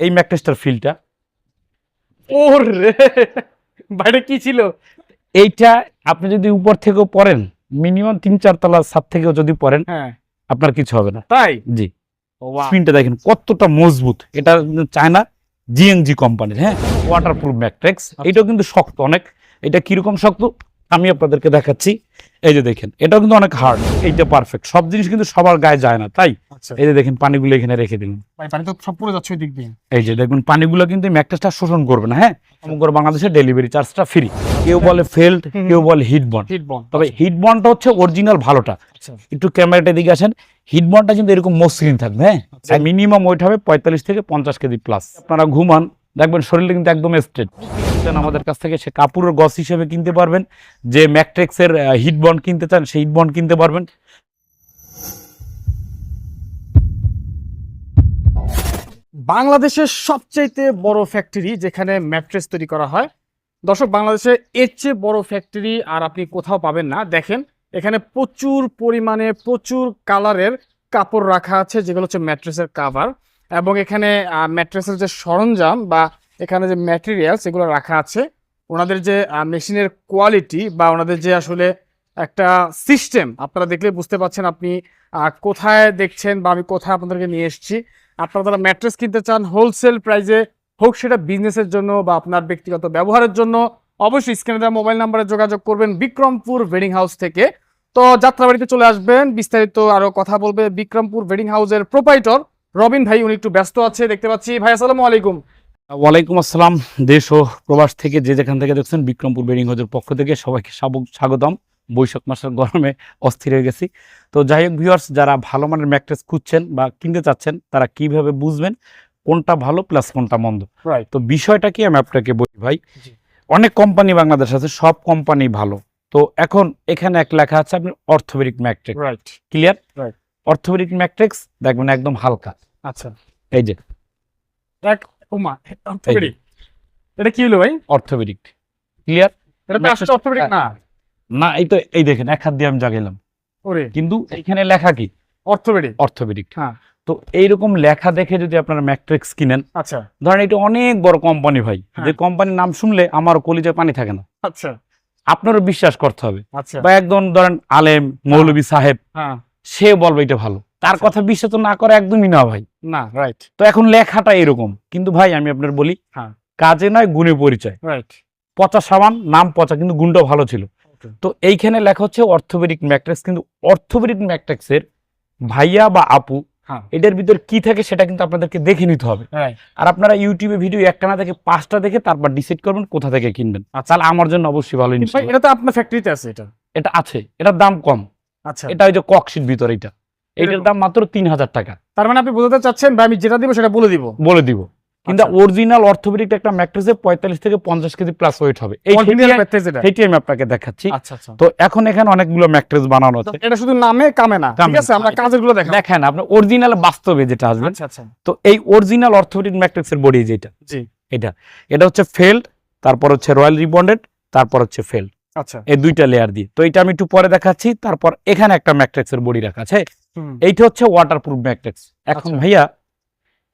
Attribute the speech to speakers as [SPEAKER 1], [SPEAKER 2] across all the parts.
[SPEAKER 1] এই ম্যাট্রেসটার ফিলটা
[SPEAKER 2] ওরে বাইরে কি ছিল?
[SPEAKER 1] এইটা আপনি যদি উপর থেকেও পড়েন মিনিমাম তিন চার তলা ছাদ থেকেও যদি পড়েন
[SPEAKER 2] হ্যাঁ।
[SPEAKER 1] আপনার কিছু হবে না।
[SPEAKER 2] তাই?
[SPEAKER 1] জি। স্পিনটা দেখেন কতটা মজবুত। এটা চায়না জিএনজি কোম্পানির হ্যাঁ? ওয়াটারপ্রুফ ম্যাট্রিক্স এটাও কিন্তু শক্ত অনেক। এটা কীরকম শক্ত? আমি আপনাদেরকে দেখাচ্ছি। এই যে দেখেন এটাও কিন্তু অনেক হার্ড এইটা পারফেক্ট সব জিনিস কিন্তু সবার গায়ে যায় না তাই?
[SPEAKER 2] আচ্ছা।
[SPEAKER 1] এই যে দেখেন পানিগুলো এখানে রেখে দিন
[SPEAKER 2] পানি তো সব পড়ে যাচ্ছে ওই দিক দিয়ে।
[SPEAKER 1] এই যে দেখুন পানিগুলো কিন্তু ম্যাট্রেসটা শোষণ করবে না হ্যাঁ? সমগ্র বাংলাদেশে ডেলিভারি চার্জটা ফ্রি কেউ বলে ফেল্ড কেউ বলে হিট বন্ড
[SPEAKER 2] হিট বন
[SPEAKER 1] তবে হিট বন্ডটা হচ্ছে অরিজিনাল ভালোটা।
[SPEAKER 2] আচ্ছা।
[SPEAKER 1] একটু ক্যামেরাটা দিকে আসেন হিট বন্ডটা কিন্তু এরকম মসৃণ থাকবে হ্যাঁ?
[SPEAKER 2] আচ্ছা।
[SPEAKER 1] মিনিমাম ওয়েট হবে পঁয়তাল্লিশ থেকে পঞ্চাশ কেজি প্লাস আপনারা ঘুমান দেখবেন শরীরটা কিন্তু একদম স্ট্রেট আমাদের কাছ থেকে সে কাপড়ের গস হিসেবে কিনতে পারবেন। যে ম্যাট্রিক্সের হিট বন্ড কিনতে চান, সেই হিট বন্ড কিনতে পারবেন।
[SPEAKER 2] বাংলাদেশের সবচাইতে বড় ফ্যাক্টরি যেখানে ম্যাট্রেস তৈরি করা হয়। দর্শক বাংলাদেশে এর চেয়ে বড় ফ্যাক্টরি আর আপনি কোথাও পাবেন না। দেখেন, এখানে প্রচুর পরিমাণে প্রচুর কালারের কাপড় রাখা আছে, যেগুলো হচ্ছে ম্যাট্রেসের কাভার এবং এখানে ম্যাট্রেসের যে সরঞ্জাম বা এখানে যে ম্যাটেরিয়ালস এগুলো রাখা আছে, ওনাদের যে মেশিনের কোয়ালিটি বা ওনাদের যে আসলে একটা সিস্টেম আপনারা দেখলে বুঝতে পারছেন আপনি কোথায় দেখছেন বা আমি কোথায় আপনাদেরকে নিয়ে এসেছি। আপনারা যারা ম্যাট্রেস কিনতে চান হোলসেল প্রাইজে হোক সেটা বিজনেসের জন্য বা আপনার ব্যক্তিগত ব্যবহারের জন্য, অবশ্যই স্ক্রিনে দেওয়া মোবাইল নাম্বারে যোগাযোগ করবেন বিক্রমপুর ওয়েডিং হাউস থেকে। তো যাত্রাবাড়িতে চলে আসবেন, বিস্তারিত আরও কথা বলবে বিক্রমপুর ওয়েডিং হাউসের প্রোপাইটর রবিন ভাই, উনি একটু ব্যস্ত আছে, দেখতে পাচ্ছি। ভাই, আসসালামু আলাইকুম।
[SPEAKER 1] ওয়ালাইকুম আসসালাম দেশ ও প্রবাস থেকে যে যেখান থেকে দেখছেন বিক্রমপুর বেডিং হাউসের পক্ষ থেকে সবাইকে স্বাগত- স্বাগতম। বৈশাখ মাসের গরমে অস্থির হয়ে গেছি। তো যাই হোক ভিউয়ার্স যারা ভালো মানের ম্যাট্রেস খুঁজছেন বা কিনতে চাচ্ছেন তারা কীভাবে বুঝবেন কোনটা ভালো প্লাস কোনটা মন্দ?
[SPEAKER 2] রাইট
[SPEAKER 1] তো বিষয়টা কি আমি আপনাকে বলি ভাই অনেক কোম্পানি বাংলাদেশ আছে সব কোম্পানি ভালো। তো এখন এখানে এক লেখা আছে আপনি orthopaedic matrix
[SPEAKER 2] right
[SPEAKER 1] clear. Orthopaedic matrix দেখবেন একদম হালকা।
[SPEAKER 2] আচ্ছা।
[SPEAKER 1] এই যে।
[SPEAKER 2] ওমা অর্থোপেডিক এটা কি হলো ভাই
[SPEAKER 1] অর্থোপেডিক ক্লিয়ার
[SPEAKER 2] এটা তো আসলে অর্থোপেডিক না
[SPEAKER 1] না এই তো এই দেখেন এক হাত দিয়ে আমি জাগাইলাম।
[SPEAKER 2] ওরে।
[SPEAKER 1] কিন্তু এখানে লেখা কি?
[SPEAKER 2] অর্থোপেডিক
[SPEAKER 1] অর্থোপেডিক
[SPEAKER 2] হ্যাঁ।
[SPEAKER 1] তো এইরকম লেখা দেখে যদি আপনারা ম্যাট্রিক্স কিনেন
[SPEAKER 2] আচ্ছা।
[SPEAKER 1] ধরেন এটা অনেক বড় কোম্পানি ভাই
[SPEAKER 2] হ্যাঁ।
[SPEAKER 1] যে কোম্পানির নাম শুনলে আমারও কলিজায় পানি থাকে না।
[SPEAKER 2] আচ্ছা।
[SPEAKER 1] আপনারও বিশ্বাস করতে হবে।
[SPEAKER 2] আচ্ছা।
[SPEAKER 1] বা একদম ধরেন আলেম মৌলবী সাহেব
[SPEAKER 2] হ্যাঁ।
[SPEAKER 1] সে বলবে এটা ভালো। তার
[SPEAKER 2] আচ্ছা।
[SPEAKER 1] কথা বিশ্বাস না করে একদমই না ভাই।
[SPEAKER 2] না রাইট
[SPEAKER 1] তো এখন লেখাটা এরকম। কিন্তু ভাই আমি আপনার বলি
[SPEAKER 2] হ্যাঁ।
[SPEAKER 1] কাজে নয় গুণে পরিচয়।
[SPEAKER 2] রাইট
[SPEAKER 1] পচা সাবান নাম পচা কিন্তু গুণটা ভালো ছিল। তো এইখানে লেখা হচ্ছে অর্থোপেডিক ম্যাট্রিক্স কিন্তু অর্থোপেডিক ম্যাট্রিক্সের ভাইয়া বা আপু
[SPEAKER 2] হ্যাঁ।
[SPEAKER 1] এটার ভিতর কি থাকে সেটা কিন্তু আপনাদেরকে দেখে নিতে হবে। আর আপনারা ইউটিউবে ভিডিও একটা না থেকে পাঁচটা দেখে তারপর ডিসাইড করবেন কোথা থেকে কিনবেন। তাহলে আমার জন্য অবশ্যই ভালো
[SPEAKER 2] এটা তো আপনার ফ্যাক্টরিতে আছে এটা।
[SPEAKER 1] এটা আছে এটার দাম কম।
[SPEAKER 2] আচ্ছা।
[SPEAKER 1] এটা ওই যে ককশিট ভিতর এটা এটার দাম মাত্র তিন হাজার টাকা।
[SPEAKER 2] তার মানে আপনি বোঝাতে চাচ্ছেন আমি যেটা দিব সেটা বলে দিব।
[SPEAKER 1] বলে দিব। কিন্তু
[SPEAKER 2] আচ্ছা।
[SPEAKER 1] অরিজিনাল অর্থোপেডিক একটা ম্যাট্রেসে পঁয়তাল্লিশ থেকে পঞ্চাশ কেজি প্লাস ওয়েট হবে। এই
[SPEAKER 2] Original
[SPEAKER 1] সেটি-
[SPEAKER 2] mattress এটা।
[SPEAKER 1] সেটি আমি আপনাকে দেখাচ্ছি।
[SPEAKER 2] আচ্ছা আচ্ছা।
[SPEAKER 1] তো এখন এখানে অনেকগুলো ম্যাট্রেস বানানো আছে।
[SPEAKER 2] এটা শুধু নামে কামে না ঠিক আছে? আমরা কাজেরগুলো
[SPEAKER 1] দেখেন আপনার অরিজিনাল বাস্তবে যেটা আসবে।
[SPEAKER 2] আচ্ছা আচ্ছা।
[SPEAKER 1] তো এই অরিজিনাল অর্থোপেডিক ম্যাট্রিক্সের বডি যেটা
[SPEAKER 2] জি।
[SPEAKER 1] এটা। এটা হচ্ছে ফেল্ড তারপর হচ্ছে রয়্যাল রিবন্ডেড তারপর হচ্ছে ফেল্ড
[SPEAKER 2] আচ্ছা।
[SPEAKER 1] এই দুইটা লেয়ার দিয়ে। তো এটা আমি একটু পরে দেখাচ্ছি। তারপর এখানে একটা ম্যাট্রিক্সের বডি রাখা আছে। এইটা হচ্ছে ওয়াটারপ্রুফ ম্যাট্রিক্স এখন
[SPEAKER 2] আচ্ছা।
[SPEAKER 1] ভাইয়া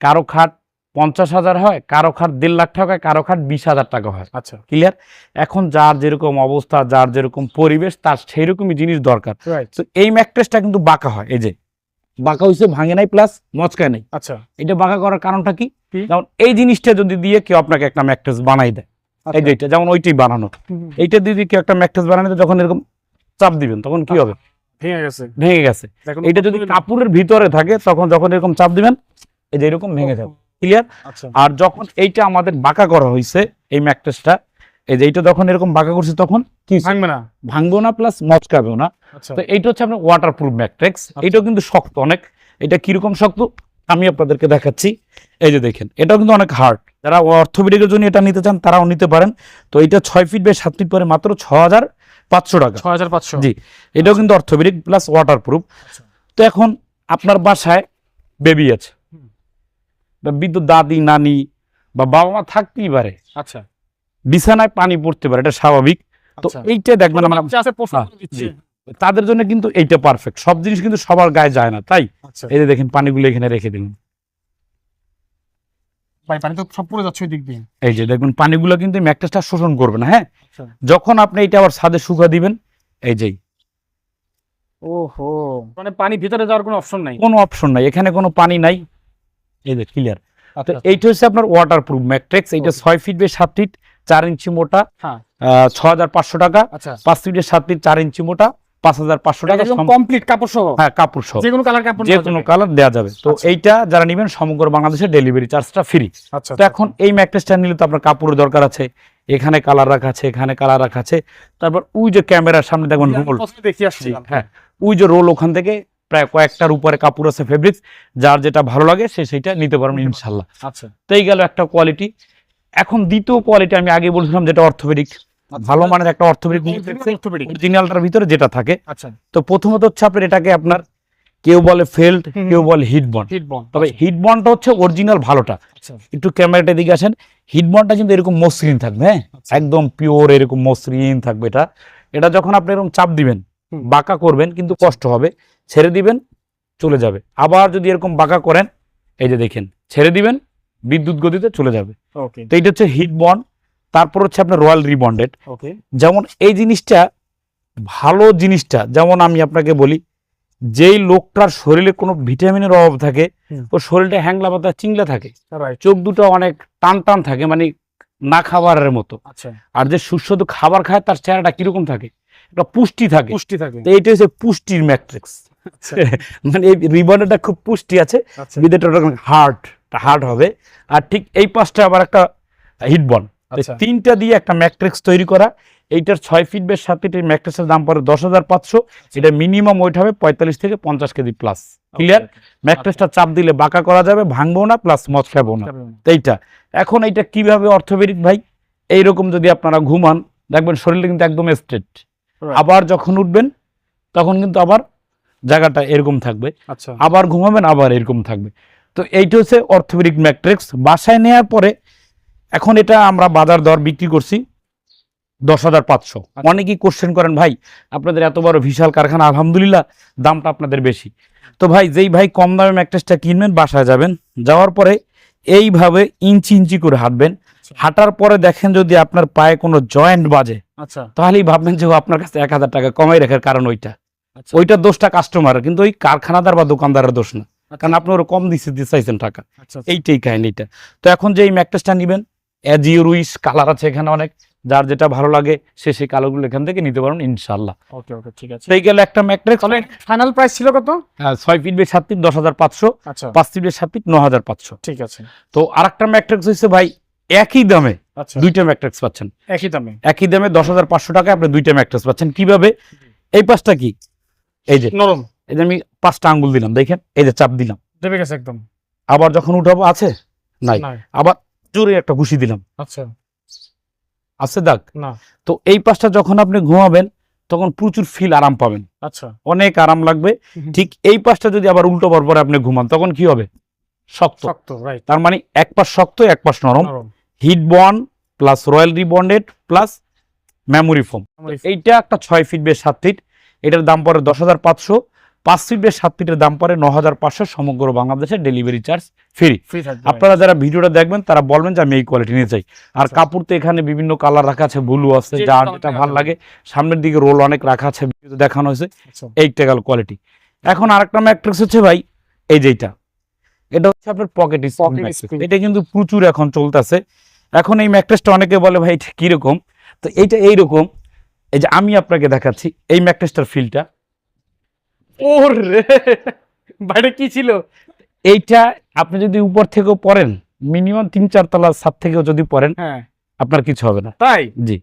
[SPEAKER 1] কারও খাট পঞ্চাশ হাজার হয় কারও খাট দেড় লাখ টাকা কারও খাট বিশ হাজার টাকা হয়।
[SPEAKER 2] আচ্ছা।
[SPEAKER 1] ক্লিয়ার এখন যার যেরকম অবস্থা যার যেরকম পরিবেশ তার সেই রকমই জিনিস দরকার। তো এই ম্যাট্রেসটা কিন্তু বাঁকা হয় এই যে। বাঁকা হইছে ভাঙে নাই প্লাস মচকায় নাই।
[SPEAKER 2] আচ্ছা।
[SPEAKER 1] এটা বাঁকা করার কারণটা কি? যেমন এই জিনিসটা যদি দিয়ে কেউ আপনাকে একটা ম্যাট্রেস বানাই দেয় এই যে এটা যেমন ওইটাই বানানো। এইটা দিয়ে কেউ একটা ম্যাট্রেস বানানো দেয়, যখন এরকম চাপ দিবেন তখন কি হবে?
[SPEAKER 2] ভেঙে গেছে।
[SPEAKER 1] ভেঙে গেছে। এইটা যদি কাপড়ের ভিতরে থাকে তখন যখন এরকম চাপ দিবেন এই যে এরকম ভেঙে যাবে। ক্লিয়ার
[SPEAKER 2] আচ্ছা।
[SPEAKER 1] আর যখন এইটা আমাদের বাঁকা করা হয়েছে এই ম্যাট্রেসটা এই যে এইটা যখন এরকম বাঁকা করছে তখন কি
[SPEAKER 2] ভাঙবে না।
[SPEAKER 1] ভাঙবো না প্লাস মচকাবেও না।
[SPEAKER 2] আচ্ছা।
[SPEAKER 1] তো এইটা হচ্ছে আপনার ওয়াটারপ্রুফ ম্যাট্রিক্স এটাও কিন্তু শক্ত অনেক। এটা কীরকম শক্ত? আমি আপনাদেরকে দেখাচ্ছি। এই যে দেখেন এটাও কিন্তু অনেক হার্ড যারা অর্থোপেডিকের জন্য এটা নিতে চান তারাও নিতে পারেন। তো এটা ছয় ফিট বাই সাত ফিট পরে মাত্র ছ হাজার পাঁচশো টাকা।
[SPEAKER 2] ছয় হাজার পাঁচশো।
[SPEAKER 1] জি এটাও কিন্তু অর্থোপেডিক প্লাস ওয়াটারপ্রুফ
[SPEAKER 2] আচ্ছা।
[SPEAKER 1] তো এখন আপনার বাসায় বেবি আছে। বিদ্যুৎ দাদি নানি বা বাবা মা থাকতেই পারে।
[SPEAKER 2] আচ্ছা।
[SPEAKER 1] বিছানায় পানি পড়তে পারে এটা স্বাভাবিক। তো
[SPEAKER 2] আচ্ছা।
[SPEAKER 1] এইটা দেখবেন আমরা জি। তাদের জন্য কিন্তু এইটা পারফেক্ট সব জিনিস কিন্তু সবার গায়ে যায় না তাই?
[SPEAKER 2] আচ্ছা।
[SPEAKER 1] এই যে দেখেন পানিগুলো এখানে রেখে দিন
[SPEAKER 2] ভাই পানি তো সব পড়ে যাচ্ছে দিক দিয়ে।
[SPEAKER 1] এই যে দেখুন পানিগুলো কিন্তু ম্যাট্রেসটা শোষণ করবে না হ্যাঁ?
[SPEAKER 2] আচ্ছা।
[SPEAKER 1] যখন আপনি এটা আবার ছাদে শুকা দিবেন এই যেই
[SPEAKER 2] ওহো মানে পানি ভিতরে যাওয়ার কোনো অপশন নাই?
[SPEAKER 1] কোনো অপশন নাই এখানে কোনো পানি নাই। এই যে ক্লিয়ার তো
[SPEAKER 2] আচ্ছা
[SPEAKER 1] এইটা হচ্ছে আপনার ম্যাট্রিক্স এইটা ছয় ফিট সাত ফিট চার ইঞ্চি মোটা
[SPEAKER 2] হ্যাঁ।
[SPEAKER 1] ছ হাজার পাঁচশো টাকা
[SPEAKER 2] আচ্ছা।
[SPEAKER 1] পাঁচ ফিটের সাত ফিট চার ইঞ্চি মোটা। পাঁচ হাজার পাঁচশো টাকা
[SPEAKER 2] কমপ্লিট কাপড় সহ
[SPEAKER 1] হ্যাঁ কাপড় সহ
[SPEAKER 2] যে কোনো কালার কাপড়
[SPEAKER 1] যে কোনো কালার দেওয়া যাবে। তো
[SPEAKER 2] আচ্ছা।
[SPEAKER 1] এইটা যারা নেবেন সমগ্র বাংলাদেশে ডেলিভারি চার্জটা ফ্রি
[SPEAKER 2] আচ্ছা
[SPEAKER 1] তো এখন এই ম্যাট্রেসটা নিলে তো আপনার কাপড়ের দরকার আছে। এখানে কালার রাখা আছে এখানে কালার রাখা আছে। তারপর ওই যে ক্যামেরার সামনে দেখবেন রোল হ্যাঁ। ওই যে রোল ওখান থেকে প্রায় কয়েকটার উপরে কাপড় আছে ফেব্রিক্স যার যেটা ভালো লাগে সে সেটা নিতে পারবেন। ইনশাল্লাহ।
[SPEAKER 2] আচ্ছা।
[SPEAKER 1] তো এই গেল একটা কোয়ালিটি এখন দ্বিতীয় কোয়ালিটি আমি আগে বলছিলাম যেটা অর্থোপেডিক ভালো মানের একটা অর্থোপেডিক অরিজিনালটার ভিতরে যেটা থাকে
[SPEAKER 2] আচ্ছা।
[SPEAKER 1] তো প্রথমত হচ্ছে আপনার এটাকে আপনার কেউ বলে ফেল্ড কেউ বলে হিট বন্ড তবে হিট বন্ডটা হচ্ছে অরিজিনাল ভালোটা।
[SPEAKER 2] আচ্ছা।
[SPEAKER 1] একটু ক্যামেরাটা দিকে আসেন। হিট বন্ডটা কিন্তু এরকম মসৃণ থাকবে হ্যাঁ?
[SPEAKER 2] আচ্ছা।
[SPEAKER 1] একদম পিওর এরকম মসৃণ থাকবে এটা। এটা যখন আপনি এরকম চাপ দিবেন বাঁকা করবেন কিন্তু কষ্ট হবে ছেড়ে দিবেন চলে যাবে। আবার যদি এরকম বাঁকা করেন এই যে দেখেন ছেড়ে দিবেন বিদ্যুৎ গতিতে চলে যাবে।
[SPEAKER 2] ওকে
[SPEAKER 1] তো এইটা হচ্ছে হিট বন্ড তারপর হচ্ছে আপনার রয়্যাল রিবন্ডেড।
[SPEAKER 2] ওকে।
[SPEAKER 1] যেমন এই জিনিসটা ভালো জিনিসটা যেমন আমি আপনাকে বলি যেই লোকটার শরীরে কোনো ভিটামিনের অভাব থাকে। ও শরীরটা হ্যাংলা পাতা চিংলা থাকে চোখ দুটো অনেক টান টান থাকে মানে না খাবারের মতো।
[SPEAKER 2] আচ্ছা।
[SPEAKER 1] আর যে সুস্বাদু খাবার খায় তার চেহারাটা কীরকম থাকে? একটা পুষ্টি থাকে।
[SPEAKER 2] পুষ্টি থাকে।
[SPEAKER 1] তো এইটা হচ্ছে পুষ্টির ম্যাট্রিক্স।
[SPEAKER 2] আচ্ছা।
[SPEAKER 1] মানে এই রিবনটা খুব পুষ্টি আছে। বিদেটা হার্ড হার্ড হবে। আর ঠিক এই পাশটা আবার একটা হিটবন। তিনটা দিয়ে একটা ম্যাট্রিক্স তৈরি করা। এইটার ছয় ফিট বেশ সাত ফিটের ম্যাট্রিক্সের দাম পড়ে দশ হাজার পাঁচশো। এটা মিনিমাম ওয়েট হবে পঁয়তাল্লিশ থেকে পঞ্চাশ কেজি প্লাস ক্লিয়ার ম্যাট্রিক্সটা চাপ দিলে বাঁকা করা যাবে ভাঙবো না প্লাস মদ খাব না। এইটা। এখন এইটা কীভাবে অর্থোপেডিক ভাই? এইরকম যদি আপনারা ঘুমান দেখবেন শরীরটা কিন্তু একদম স্ট্রেট আবার যখন উঠবেন তখন কিন্তু আবার জায়গাটা এরকম থাকবে।
[SPEAKER 2] আচ্ছা।
[SPEAKER 1] আবার ঘুমাবেন আবার এরকম থাকবে। তো এইটা হচ্ছে অর্থোপেডিক ম্যাট্রিক্স। বাসায় নেওয়ার পরে এখন এটা আমরা বাজার দর বিক্রি করছি দশ হাজার পাঁচশো।
[SPEAKER 2] আচ্ছা।
[SPEAKER 1] অনেকেই কোশ্চেন করেন ভাই আপনাদের এত বড় বিশাল কারখানা আলহামদুলিল্লাহ দামটা আপনাদের বেশি। তো ভাই যেই ভাই কম দামে ম্যাট্রেসটা কিনবেন বাসায় যাবেন যাওয়ার পরে এইভাবে ইঞ্চি ইঞ্চি করে হাঁটবেন।
[SPEAKER 2] আচ্ছা।
[SPEAKER 1] হাঁটার পরে দেখেন যদি আপনার পায়ে কোনো জয়েন্ট বাজে
[SPEAKER 2] আচ্ছা।
[SPEAKER 1] তাহলেই ভাববেন যে আপনার কাছে এক হাজার টাকা কমাই রাখার কারণ ওইটা।
[SPEAKER 2] আচ্ছা।
[SPEAKER 1] ওইটার দোষটা কাস্টমার কিন্তু ওই কারখানাদার বা দোকানদারের দোষ না। কারণ আপনি ওরা কম দিচ্ছে চাইছেন টাকা।
[SPEAKER 2] আচ্ছা
[SPEAKER 1] এইটাই কাহিনীটা তো এখন যে এই ম্যাকটেসটা নেবেন অ্যাজ ইউরুইস কালার আছে এখানে অনেক। যার যেটা ভালো লাগে সে সেই কালারগুলো এখান থেকে নিতে পারবেন ইনশাল্লাহ
[SPEAKER 2] ওকে ওকে ঠিক আছে।
[SPEAKER 1] সেই গেলে একটা ম্যাকট্রেক্স
[SPEAKER 2] তাহলে ফাইনাল প্রাইস ছিল কত?
[SPEAKER 1] ছয় ফিট বেশ সাত ফিট দশ হাজার পাঁচশো
[SPEAKER 2] আচ্ছা।
[SPEAKER 1] পাঁচ ফিট বেশ সাত ফিট ন হাজার পাঁচশো।
[SPEAKER 2] ঠিক আছে।
[SPEAKER 1] তো আর একটা ম্যাকট্রেক্স হচ্ছে ভাই একই দামে
[SPEAKER 2] আচ্ছা।
[SPEAKER 1] দুইটা ম্যাকট্রেক্স পাচ্ছেন।
[SPEAKER 2] একই দামে।
[SPEAKER 1] একই দামে দশ হাজার পাঁচশো টাকা আপনি দুইটা ম্যাকট্রেক্স পাচ্ছেন। কীভাবে? এই পাঁচটা কি? এই যে।
[SPEAKER 2] নরম।
[SPEAKER 1] এই যে আমি পাঁচটা আঙ্গুল দিলাম দেখেন এই যে চাপ দিলাম।
[SPEAKER 2] দেবে গেছে একদম।
[SPEAKER 1] আবার যখন উঠাবো আছে? নাই। আবার জোরে একটা ঘুষি দিলাম।
[SPEAKER 2] আচ্ছা।
[SPEAKER 1] আছে দাগ?
[SPEAKER 2] না।
[SPEAKER 1] তো এই পাশটা যখন আপনি ঘুমাবেন তখন প্রচুর ফিল আরাম পাবেন।
[SPEAKER 2] আচ্ছা।
[SPEAKER 1] অনেক আরাম লাগবে। ঠিক এই পাশটা যদি আবার উল্টো পরে আপনি ঘুমান তখন কি হবে? শক্ত।
[SPEAKER 2] শক্ত রাইট
[SPEAKER 1] তার মানে এক পাশ শক্ত এক পাশ নরম। Heat bond plus royal rebonded plus memory foam এইটা একটা ছয় ফিট বেশ সাত ফিট এটার দাম পড়ে দশ হাজার পাঁচশো। পাঁচ ফিট বেশ সাত ফিটের দাম পড়ে ন হাজার পাঁচশো সমগ্র বাংলাদেশে ডেলিভারি চার্জ ফ্রি আপনারা যারা ভিডিওটা দেখবেন তারা বলবেন যে আমি এই কোয়ালিটি নিয়ে চাই আর
[SPEAKER 2] আচ্ছা।
[SPEAKER 1] কাপড় তো এখানে বিভিন্ন কালার রাখা আছে ব্লু আছে
[SPEAKER 2] যা
[SPEAKER 1] যেটা ভালো লাগে। সামনের দিকে রোল অনেক রাখা আছে দেখানো হয়েছে।
[SPEAKER 2] আচ্ছা।
[SPEAKER 1] এইটা গেল কোয়ালিটি এখন আরেকটা ম্যাট্রিক্স হচ্ছে ভাই এই যেটা এটা হচ্ছে আপনার পকেট এটা কিন্তু প্রচুর এখন চলতেছে। এখন এই ম্যাট্রেসটা অনেকে বলে ভাই এটা কীরকম? তো এইটা এইরকম। এই যে আমি আপনাকে দেখাচ্ছি এই ম্যাট্রেসটার ফিলটা
[SPEAKER 2] ওরে বাইরে কি ছিল?
[SPEAKER 1] এইটা আপনি যদি উপর থেকেও পড়েন মিনিমাম তিন চার তলা ছাদ থেকেও যদি পড়েন
[SPEAKER 2] হ্যাঁ।
[SPEAKER 1] আপনার কিছু হবে না।
[SPEAKER 2] তাই?
[SPEAKER 1] জি।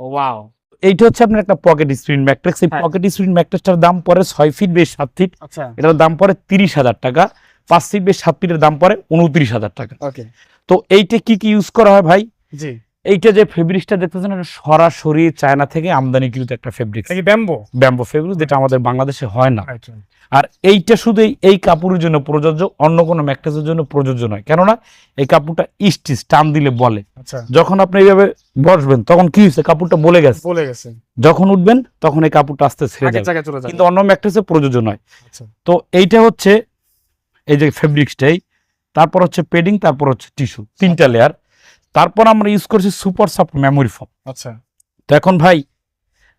[SPEAKER 2] ওয়াও।
[SPEAKER 1] এইটা হচ্ছে আপনার একটা পকেট স্ক্রিন ম্যাট্রিক্স এই। পকেট স্ক্রিন ম্যাট্রিক্সটার দাম পড়ে ছয় ফিট বেশ সাত ফিট
[SPEAKER 2] আচ্ছা।
[SPEAKER 1] এটার দাম পড়ে তিরিশ হাজার টাকা। পাঁচ ফিট বেশ সাত ফিটের দাম পড়ে উনত্রিশ হাজার টাকা।
[SPEAKER 2] ওকে
[SPEAKER 1] তো এইটা কি কি ইউজ করা হয় ভাই?
[SPEAKER 2] জি।
[SPEAKER 1] এইটা যে ফেব্রিক্সটা দেখতেছেন এটা সরাসরি চায়না থেকে আমদানিকৃত একটা ফেব্রিক্স
[SPEAKER 2] ব্যাম্বো?
[SPEAKER 1] ব্যাম্বো ফেব্রিক যেটা আমাদের বাংলাদেশে হয় না। আর এইটা শুধু এই- কাপড়ের জন্য প্রযোজ্য অন্য কোনো ম্যাট্রেসের জন্য প্রযোজ্য নয়। কেননা এই কাপড়টা স্টিচ টান দিলে বলে।
[SPEAKER 2] আচ্ছা।
[SPEAKER 1] যখন আপনি এইভাবে বসবেন তখন কি হয়েছে? কাপড়টা বলে গেছে।
[SPEAKER 2] বলে গেছে।
[SPEAKER 1] যখন উঠবেন তখন এই কাপড়টা আস্তে ছেড়ে যাবে। কিন্তু অন্য ম্যাট্রেসে প্রযোজ্য নয়।
[SPEAKER 2] আচ্ছা।
[SPEAKER 1] তো এইটা হচ্ছে এই যে ফেব্রিক্সটাই তারপর হচ্ছে পেডিং তারপর হচ্ছে টিস্যু তিনটা লেয়ার তারপর আমরা ইউজ করছি সুপার সফট মেমোরি ফোম
[SPEAKER 2] আচ্ছা।
[SPEAKER 1] তো এখন ভাই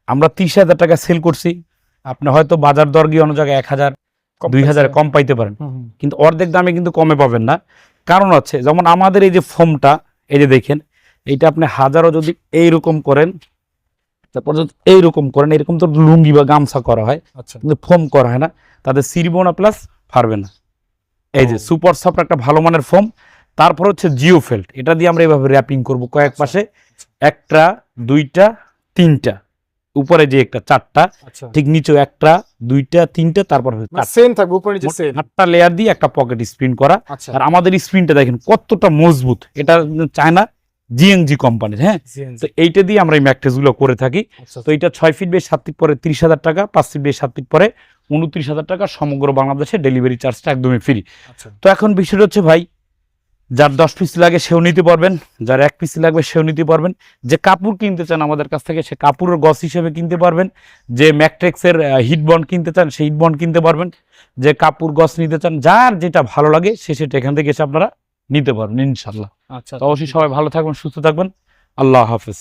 [SPEAKER 1] আমরা তিরিশ হাজার টাকা সেল করছি। আপনি হয়তো বাজার দর গিয়ে অন্য জায়গায় এক হাজার দুই হাজার কম পাইতে পারেন। কিন্তু অর্ধেক দামে কিন্তু কমে পাবেন না। কারণ হচ্ছে যেমন আমাদের এই যে ফোমটা এই যে দেখেন এইটা আপনি হাজারও যদি এইরকম করেন তারপর যদি এইরকম করেন এরকম তো লুঙ্গি বা গামছা করা হয়
[SPEAKER 2] আচ্ছা।
[SPEAKER 1] কিন্তু ফোম করা হয় না। তাদের সিরবো না প্লাস পারবে না এই যে সুপার সফট একটা ভালো মানের ফোম তারপর হচ্ছে জিও ফেল্ট। এটা দিয়ে আমরা এইভাবে র্যাপিং করব কয়েক
[SPEAKER 2] আচ্ছা।
[SPEAKER 1] পাশে একটা দুইটা তিনটা। উপরে যে একটা চারটা।
[SPEAKER 2] আচ্ছা।
[SPEAKER 1] ঠিক নিচেও একটা দুইটা তিনটা তারপর।
[SPEAKER 2] সেম থাকবে উপরে নিচে সেম
[SPEAKER 1] আটটা লেয়ার দিয়ে একটা পকেট স্প্রিন্ট করা।
[SPEAKER 2] আচ্ছা।
[SPEAKER 1] আর আমাদের স্প্রিনটা দেখেন কতটা মজবুত। এটা চায়না জিএনজি কোম্পানির হ্যাঁ? তো এইটা দিয়ে আমরা এই ম্যাট্রেসগুলো করে থাকি।
[SPEAKER 2] আচ্ছা
[SPEAKER 1] তো এটা ছয় ফিট বেশ সাত ফিট পরে তিরিশ হাজার টাকা পাঁচ ফিট বেশ সাত ফিট পরে উনত্রিশ হাজার টাকা সমগ্র বাংলাদেশে ডেলিভারি চার্জটা একদমই ফ্রি
[SPEAKER 2] আচ্ছা।
[SPEAKER 1] তো এখন বিষয়টা হচ্ছে ভাই যার দশ পিস লাগে সেও নিতে পারবেন যার এক পিস লাগবে সেও নিতে পারবেন। যে কাপড় কিনতে চান আমাদের কাছ থেকে সে কাপড়ের গস হিসেবে কিনতে পারবেন। যে ম্যাকট্রেক্সের হিটবন্ড কিনতে চান সেই হিটবন্ড কিনতে পারবেন। যে কাপড় গস নিতে চান যার যেটা ভালো লাগে সে সেটা এখান থেকে এসে আপনারা নিতে পারবেন ইনশাল্লাহ
[SPEAKER 2] আচ্ছা
[SPEAKER 1] অবশ্যই সবাই ভালো থাকবেন সুস্থ থাকবেন। আল্লাহ হাফেজ।